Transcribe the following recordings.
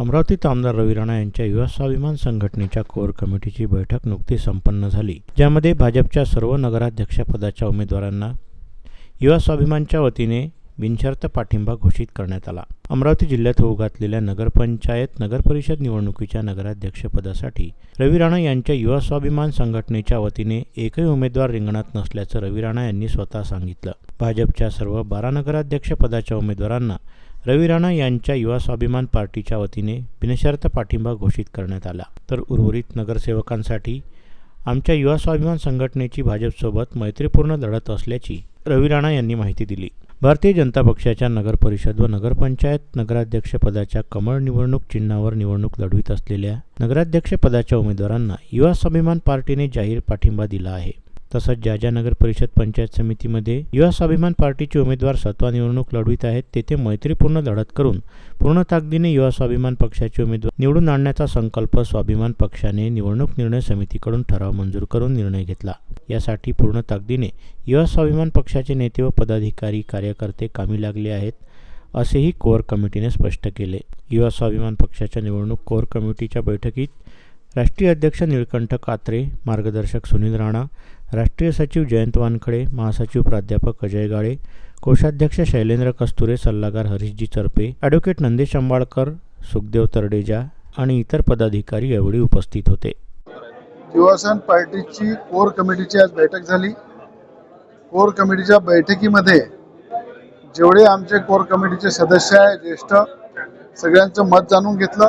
अमरावतीत आमदार रवी राणा यांच्या युवा स्वाभिमान संघटनेच्या कोर कमिटीची बैठक नुकती संपन्न झाली ज्यामध्ये भाजपच्या सर्व नगराध्यक्षपदाच्या उमेदवारांना युवा स्वाभिमानच्या वतीने बिनशर्त पाठिंबा घोषित करण्यात आला. अमरावती जिल्ह्यात होऊ घातलेल्या नगरपंचायत नगरपरिषद निवडणुकीच्या नगराध्यक्षपदासाठी रवी राणा यांच्या युवा स्वाभिमान संघटनेच्या वतीने एकही उमेदवार रिंगणात नसल्याचं रवी राणा यांनी स्वतः सांगितलं. भाजपच्या सर्व बारा नगराध्यक्षपदाच्या उमेदवारांना रवी राणा यांच्या युवा स्वाभिमान पार्टीच्या वतीने बिनशर्त पाठिंबा घोषित करण्यात आला. तर उर्वरित नगरसेवकांसाठी आमच्या युवा स्वाभिमान संघटनेची भाजपसोबत मैत्रीपूर्ण लढत असल्याची रवी राणा यांनी माहिती दिली. भारतीय जनता पक्षाच्या नगरपरिषद व नगरपंचायत नगराध्यक्षपदाच्या कमळ निवडणूक चिन्हावर निवडणूक लढवित असलेल्या नगराध्यक्षपदाच्या उमेदवारांना युवा स्वाभिमान पार्टीने जाहीर पाठिंबा दिला आहे. तसंच ज्या ज्या नगर परिषद पंचायत समितीमध्ये युवा स्वाभिमान पार्टीचे उमेदवार सत्वा निवडणूक लढवित आहेत तेथे मैत्रीपूर्ण लढत करून पूर्ण ताकदीने युवा स्वाभिमान पक्षाचे उमेदवार निवडून आणण्याचा संकल्प स्वाभिमान पक्षाने निवडणूक निर्णय समितीकडून ठराव मंजूर करून निर्णय घेतला. यासाठी पूर्ण ताकदीने युवा स्वाभिमान पक्षाचे नेते व पदाधिकारी कार्यकर्ते कामी लागले आहेत असेही कोअर कमिटीने स्पष्ट केले. युवा स्वाभिमान पक्षाच्या निवडणूक कोअर कमिटीच्या बैठकीत राष्ट्रीय अध्यक्ष निळकंठ कात्रे मार्गदर्शक सुनील राणा राष्ट्रीय सचिव जयंत वानखडे महासचिव प्राध्यापक अजय गाळे कोषाध्यक्ष शैलेंद्र कस्तुरे सल्लागार हरीशजी चरपे ॲडव्होकेट नंदेश अंबाळकर सुखदेव तरडेजा आणि इतर पदाधिकारी यावेळी उपस्थित होते. युवासन पार्टीची कोर कमिटीची आज बैठक झाली. कोर कमिटीच्या बैठकीमध्ये जेवढे आमचे कोर कमिटीचे सदस्य आहे ज्येष्ठ सगळ्यांचं मत जाणून घेतलं.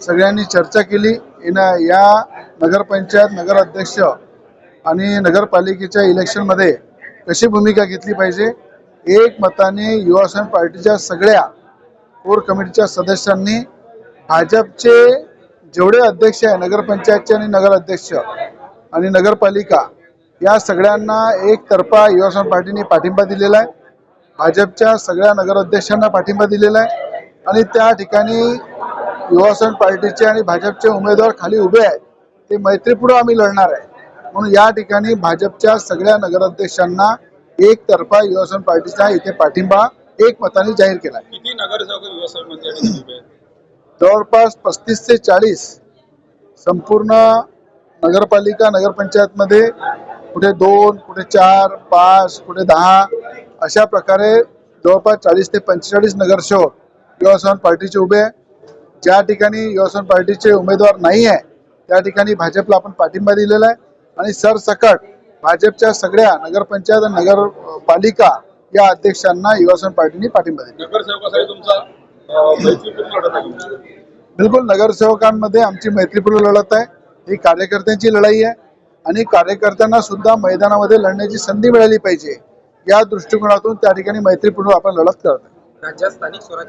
सगळ्यांनी चर्चा केली. येणा या नगरपंचायत नगराध्यक्ष आणि नगरपालिकेच्या इलेक्शनमध्ये कशी भूमिका घेतली पाहिजे? एक मताने युवासन पार्टीच्या सगळ्या कोर कमिटीच्या सदस्यांनी भाजपचे जेवढे अध्यक्ष आहे नगरपंचायतचे आणि नगराध्यक्ष आणि नगरपालिका या सगळ्यांना एकतर्फा युवासन पार्टीने पाठिंबा दिलेला आहे. भाजपच्या सगळ्या नगराध्यक्षांना पाठिंबा दिलेला आहे. आणि त्या ठिकाणी युवासन पार्टीचे आणि भाजपचे उमेदवार खाली उभे आहेत. ते मैत्रीपूर्व आम्ही लढणार आहे. म्हणून या ठिकाणी भाजपच्या सगळ्या नगराध्यक्षांना एकतर्फा युवासन पार्टीचा इथे पाठिंबा एकमताने जाहीर केला? जवळपास पस्तीस ते चाळीस संपूर्ण नगरपालिका नगरपंचायतमध्ये कुठे दोन कुठे चार पाच कुठे दहा अशा प्रकारे जवळपास चाळीस ते पंचेचाळीस नगरसेवक युवासन पार्टीचे उभे आहे. ज्या ठिकाणी युवासन पार्टीचे उमेदवार नाही आहे त्या ठिकाणी भाजपला आपण पाठिंबा दिलेला आहे. आणि सरसकट भाजपच्या सगळ्या नगरपंचायत आणि नगरपालिका या अध्यक्षांना युवासन पार्टीने पाठिंबा दिला. बिलकुल नगरसेवकांमध्ये आमची मैत्रीपूर्ण लढत आहे. ही कार्यकर्त्यांची लढाई आहे. आणि कार्यकर्त्यांना सुद्धा मैदानामध्ये लढण्याची संधी मिळाली पाहिजे. या दृष्टिकोनातून त्या ठिकाणी मैत्रीपूर्ण आपण लढत करत आहे. राज्यात स्थानिक स्वराज्य